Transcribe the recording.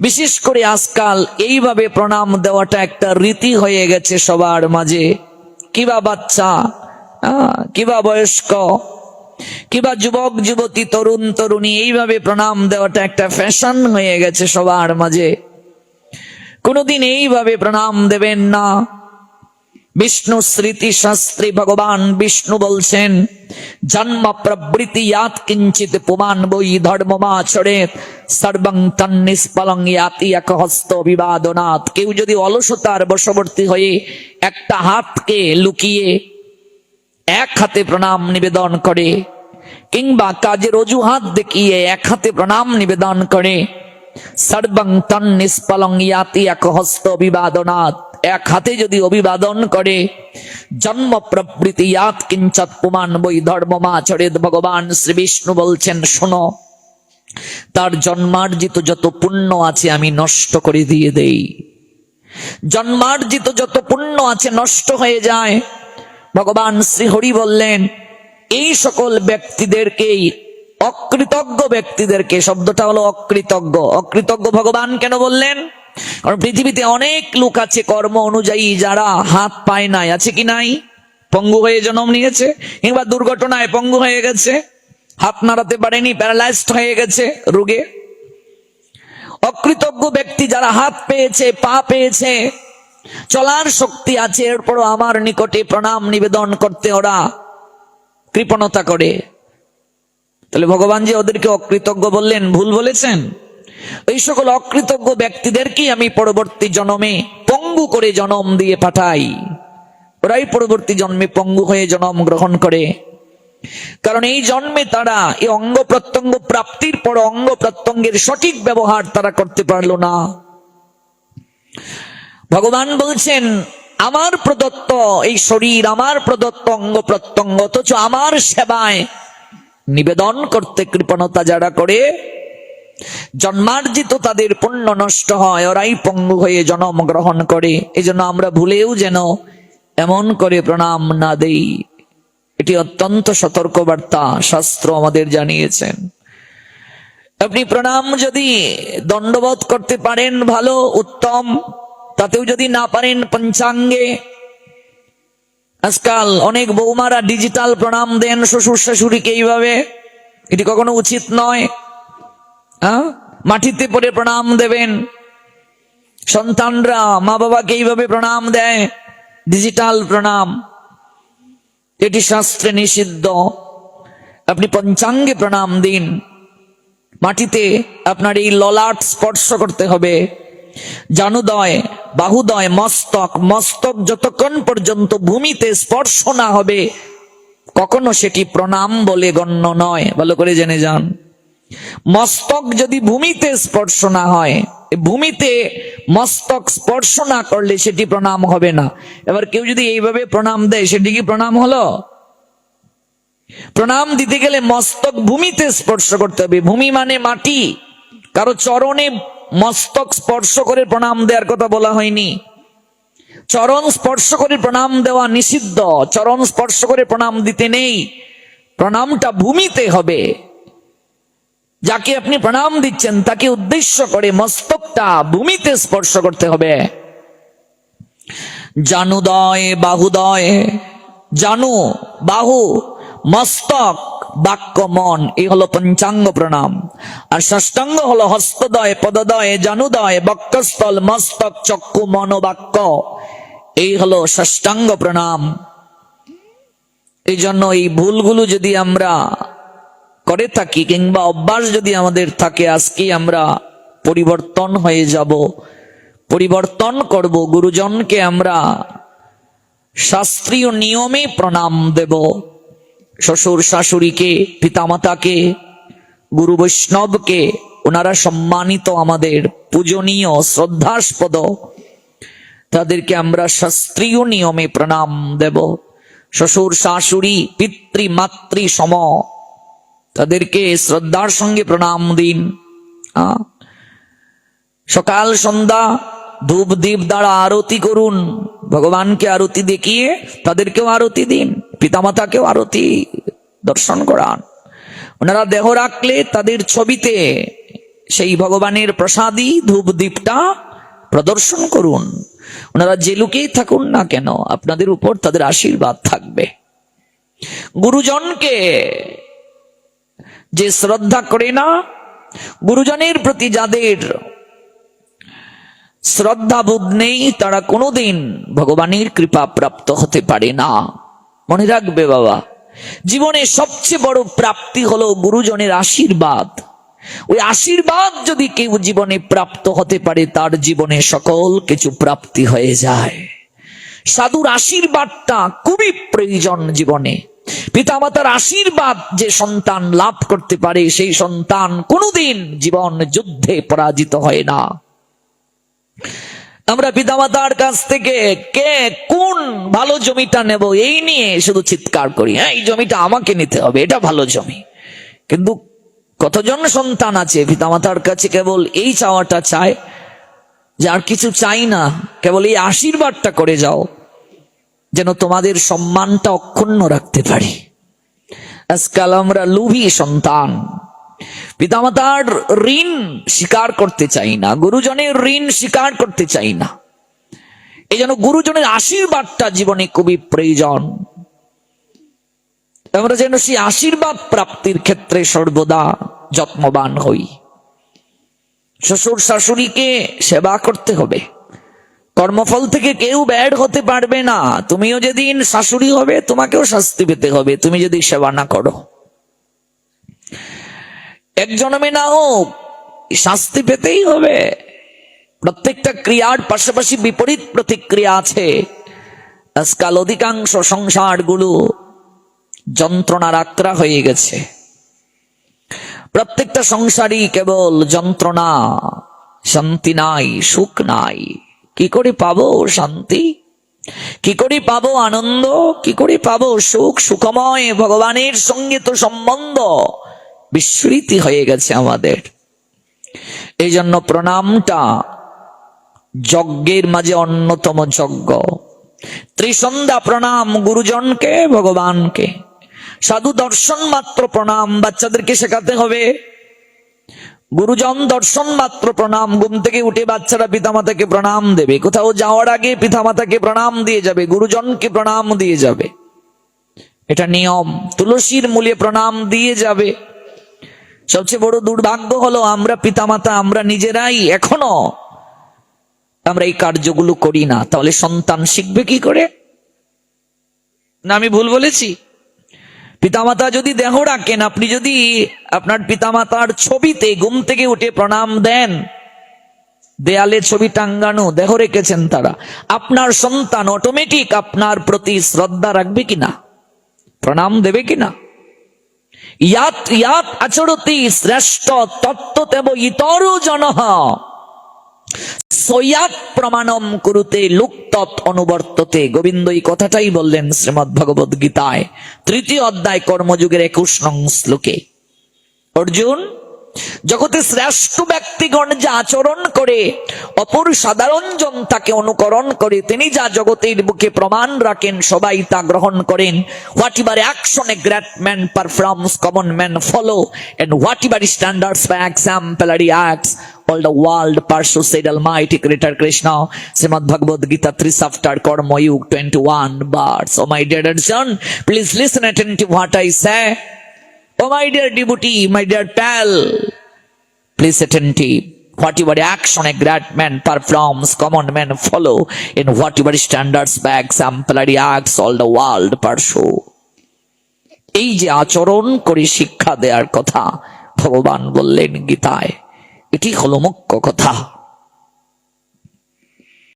বিশেষ করে আজকাল এইভাবে প্রণাম দেওয়াটা একটা রীতি হয়ে গেছে সবার মাঝে। কিবা বাচ্চা কিবা বয়স্ক, কিবা যুবক, যুবতী, তরুণ, তরুণী, এইভাবে প্রণাম দেওয়াটা একটা ফ্যাশন হয়ে গেছে সবার মাঝে। কোনোদিন এইভাবে প্রণাম দেবেন না। বিষ্ণু স্মৃতি শাস্ত্রী ভগবান বিষ্ণু বলছেন জন্ম প্রবৃতি কিঞ্চিত পুমান বই ধর্মমাচরে সর্বং তন নিষ্পলং ইয়াতি এক হস্ত বিবাদনাথ কেউ যদি অলসতার বশবর্তী হয়ে একটা হাতকে লুকিয়ে এক হাতে প্রণাম নিবেদন করে কিংবা কাজের অজুহাত দেখিয়ে এক হাতে প্রণাম নিবেদন করে সর্বং তন নিষ্পলং ইয়াতি এক হস্ত অভিবাদনাথ এক হাতে যদি অভিবাদন করে, জন্ম প্রবৃতি ইয়াত কিঞ্চত পুমান বই ধর্মমাচরেদ ভগবান শ্রী বিষ্ণু বলছেন, শোনো, তার জন্মার্জিত যত পুণ্য আছে আমি নষ্ট করে দিয়ে দেই। জন্মার্জিত যত পুণ্য আছে নষ্ট হয়ে যায়। ভগবান শ্রীহরি বললেন, এই সকল ব্যক্তিদেরকেই, অকৃতজ্ঞ ব্যক্তিদেরকে, শব্দটা হলো অকৃতজ্ঞ অকৃতজ্ঞ ভগবান কেন বললেন? কারণ পৃথিবীতে অনেক লোক আছে কর্ম অনুযায়ী যারা হাত পায় নাই। আছে কি নাই? পঙ্গু হয়ে জন্ম নিয়েছে, কিংবা দুর্ঘটনায় পঙ্গু হয়ে গেছে, হাত নাড়াতে পারেনি প্যারালাইজড হয়ে গেছে রোগে। অকৃতজ্ঞ ব্যক্তি যারা হাত পেয়েছে, পা পেয়েছে, চলার শক্তি আছে, এরপরও আমার নিকটে প্রণাম নিবেদন করতে ওরা কৃপণতা করে। তাহলে ভগবান যে ওদেরকে অকৃতজ্ঞ বললেন, ভুল বলেছেন? এই সকল অকৃতজ্ঞ ব্যক্তিদেরকেই আমি পরবর্তী জন্মে পঙ্গু করে জন্ম দিয়ে পাঠাই। ওরাই পরবর্তী জন্মে পঙ্গু হয়ে জন্ম গ্রহণ করে। কারণ এই জন্মে তারা এই অঙ্গ প্রত্যঙ্গ প্রাপ্তির পর অঙ্গ প্রত্যঙ্গের সঠিক ব্যবহার তারা করতে পারল না। ভগবান বলছেন, আমার প্রদত্ত এই শরীর, আমার প্রদত্ত অঙ্গ প্রত্যঙ্গ, অথচ আমার সেবায় নিবেদন করতে কৃপণতা যারা করে জন্মার্জিত তাদের পণ্য নষ্ট হয়, ওরাই পঙ্গু হয়ে জন্ম গ্রহণ করে। এই জন্য আমরা ভুলেও যেন এমন করে প্রণাম না দেই। এটি অত্যন্ত সতর্ক বার্তা শাস্ত্র আমাদের জানিয়েছেন। আপনি প্রণাম যদি দণ্ডবোধ করতে পারেন ভালো, উত্তম। তাতেও যদি না পারেন পঞ্চাঙ্গে। আজকাল অনেক বৌমারা ডিজিটাল প্রণাম দেন শ্বশুর শাশুড়িকে এইভাবে। এটি কখনো উচিত নয়। মাটিতে পড়ে প্রণাম দেবেন সন্তানরা মা বাবাকে এইভাবে প্রণাম দেয় ডিজিটাল প্রণাম এটি শাস্ত্রে নিষিদ্ধ আপনি পঞ্চাঙ্গে প্রণাম দিন মাটিতে আপনার এই ললাট স্পর্শ করতে হবে জানুদয় বাহুদয় মস্তক মস্তক যতক্ষণ পর্যন্ত ভূমিতে স্পর্শ না হবে কখনো সেটি প্রণাম বলে গণ্য নয় ভালো করে জেনে যান মস্তক যদি ভূমিতে স্পর্শ না হয় ভূমিতে মস্তক স্পর্শ না করলে সেটি প্রণাম হবে না। এবার কেউ যদি এইভাবে প্রণাম দেয়, সেটি কি প্রণাম হলো? প্রণাম দিতে গেলে মস্তক ভূমিতে স্পর্শ করতে হবে। ভূমি মানে মাটি। কারও চরণে মস্তক স্পর্শ করে প্রণাম দেওয়ার কথা বলা হয়নি। চরণ স্পর্শ করে প্রণাম দেওয়া নিষিদ্ধ। চরণ স্পর্শ করে প্রণাম দিতে নেই। প্রণামটা ভূমিতে হবে। যাকে আপনি প্রণাম দিচ্ছেন, তাকে উদ্দেশ্য করে মস্তকটা ভূমিতে স্পর্শ করতে হবে। জানুদয় বাহুদয় জানু, বাহু, মস্তক, বাক্য, মন এই হলো পঞ্চাঙ্গ প্রণাম। আর ষষ্ঠাঙ্গ হলো হস্তদয়, পদদয়, জানুদয় বক্ষস্থল মস্তক, চক্ষু, মন বাক্য। এই হলো ষষ্ঠাঙ্গ প্রণাম। এই জন্য এই ভুলগুলো যদি আমরা করে থাকি কিংবা অভ্যাস যদি আমাদের থাকে, আজকে আমরা পরিবর্তন হয়ে যাব। পরিবর্তন করব, গুরুজনকে আমরা শাস্ত্রীয় নিয়মে প্রণাম দেব। শ্বশুর শাশুড়িকে, পিতামাতাকে, গুরু বৈষ্ণবকে, ওনারা সম্মানিত আমাদের পূজনীয় শ্রদ্ধাস্পদ, তাদেরকে আমরা শাস্ত্রীয় নিয়মে প্রণাম দেব। শ্বশুর শাশুড়ি, পিতৃ, মাতৃ সম তাদেরকে শ্রদ্ধার সঙ্গে প্রণাম দিন। সকাল, সন্ধ্যা, ধূপ দ্বীপ দ্বারা আরতি করুন। ভগবানকে আরতি দেখিয়ে তাদেরকেও আরতি দিন, পিতামাতাকেও আরতি দর্শন করান। ওনারা দেহ রাখলে তাদের ছবিতে সেই ভগবানের প্রসাদী ধূপ দীপটা প্রদর্শন করুন। ওনারা যে লুকেই থাকুন না কেন, আপনাদের উপর তাদের আশীর্বাদ থাকবে। গুরুজনকে যে শ্রদ্ধা করে না, গুরুজনের প্রতি যাদের শ্রদ্ধাবোধ নেই, তারা কোনোদিন ভগবানের কৃপা প্রাপ্ত হতে পারে না। মনে রাখবে বাবা, জীবনে সবচেয়ে বড় প্রাপ্তি হলো গুরুজনের আশীর্বাদ। ওই আশীর্বাদ যদি কেউ জীবনে প্রাপ্ত হতে পারে, তার জীবনে সকল কিছু প্রাপ্তি হয়ে যায়। সাধুর আশীর্বাদটা খুবই প্রয়োজন জীবনে। পিতামাতার আশীর্বাদ যে সন্তান লাভ করতে পারে, সেই সন্তান কোনোদিন জীবন যুদ্ধে পরাজিত হয় না। আমরা পিতামাতার কাছ থেকে কে কোন ভালো জমিটা নেব এই নিয়ে শুধু চিৎকার করি। হ্যাঁ এই জমিটা আমাকে নিতে হবে, এটা ভালো জমি। কিন্তু কতজন সন্তান আছে? পিতামাতার কাছে কেবল এই চাওয়াটা চায় যে আর কিছু চাই না, কেবল এই আশীর্বাদটা করে যাও। যেন তোমাদের সম্মানটা অক্ষুণ্ণ রাখতে পারি। আজকাল আমরা লুভি সন্তান। পিতামাতার ঋণ স্বীকার করতে চাই না, গুরুজনের ঋণ স্বীকার করতে চাই না। এই জন্য গুরুজনের আশীর্বাদটা জীবনে খুবই প্রয়োজন। আমরা যেন সেই আশীর্বাদ প্রাপ্তির ক্ষেত্রে সর্বদা যত্নবান হই। শ্বশুর শাশুড়িকে সেবা করতে হবে। কর্মফল থেকে কেউ ব্যাড হতে পারবে না। তুমিও যেদিন শাশুড়ি হবে, তোমাকেও শাস্তি পেতে হবে। তুমি যদি সেবা না করো। এক জন্মে না হোক, শাস্তি পেতেই হবে। প্রত্যেকটা ক্রিয়ার পাশাপাশি বিপরীত প্রতিক্রিয়া আছে। আজকাল অধিকাংশ সংসারগুলো যন্ত্রণার আক্রা হয়ে গেছে। প্রত্যেকটা সংসারই কেবল যন্ত্রণা, শান্তি নাই, সুখ নাই। কি করে পাবো শান্তি? কি করে পাবো আনন্দ? কি করে পাবো সুখ? সুখময় ভগবানের সঙ্গে তো সম্বন্ধ বিস্মৃতি হয়ে গেছে আমাদের। এই জন্য প্রণামটা যজ্ঞের মাঝে অন্যতম যজ্ঞ। ত্রিসন্ধ্যা প্রণাম গুরুজনকে, ভগবানকে। সাধু দর্শন মাত্র প্রণাম, বাচ্চাদেরকে শেখাতে হবে। গুরুজন দর্শন মাত্র প্রণাম। ঘুম থেকে উঠে বাচ্চারা পিতামাতাকে প্রণাম দেবে। কোথাও যাওয়ার আগে পিতামাতাকে প্রণাম দিয়ে যাবে, গুরুজনকে প্রণাম দিয়ে যাবে। এটা নিয়ম। তুলসীর মূলে প্রণাম দিয়ে যাবে। সবচেয়ে বড় দুর্ভাগ্য হলো আমরা পিতামাতা, আমরা নিজেরাই এখনও আমরা এই কার্যগুলো করি না। তাহলে সন্তান শিখবে কি করে? না, আমি ভুল বলেছি? পিতামাতা যদি দেহ রাখেন, আপনি যদি আপনার পিতামাতার ছবিতে ঘুম থেকে উঠে প্রণাম দেন দেয়ালে ছবি টাঙ্গানো, দেহ রেখেছেন তারা, আপনার সন্তান অটোমেটিক আপনার প্রতি শ্রদ্ধা রাখবে কিনা? প্রণাম দেবে কিনা? ইয়াত ইয়াত আচরতি শ্রেষ্ঠ তত্ত্বতেব ইতর জনহ। সয়াত প্রমাণম কুরুতে লুক্তত অনুবর্ততে। গোবিন্দ এই কথাটাই বললেন শ্রীমদ ভগবদ গীতায়। তৃতীয় অধ্যায়, কর্মযুগের একুশ নং শ্লোকে। অর্জুন, জগতে শ্রেষ্ঠ ব্যক্তিগণ যা আচরণ করে, অপর সাধারণ জন তাকে অনুকরণ করে, তিনি যা জগতের বুকে প্রমাণ রাখেন, সবাই তা গ্রহণ করেন। Whatever action great man performs common man follow and whatever standards exemplary acts all the world pursue said almighty creator krishna srimad bhagavad gita 3 chapter karma yug 21 verse oh my dear son please listen attentive what i say oh my dear devotee my dear pal please attentive whatever action a great man performs common men follow in whatever standards by exemplary acts all the world pursue এই যে আচরণ করে শিক্ষা দেওয়ার কথা ভগবান বললেন গীতায় এটি হলো মুখ্য কথা।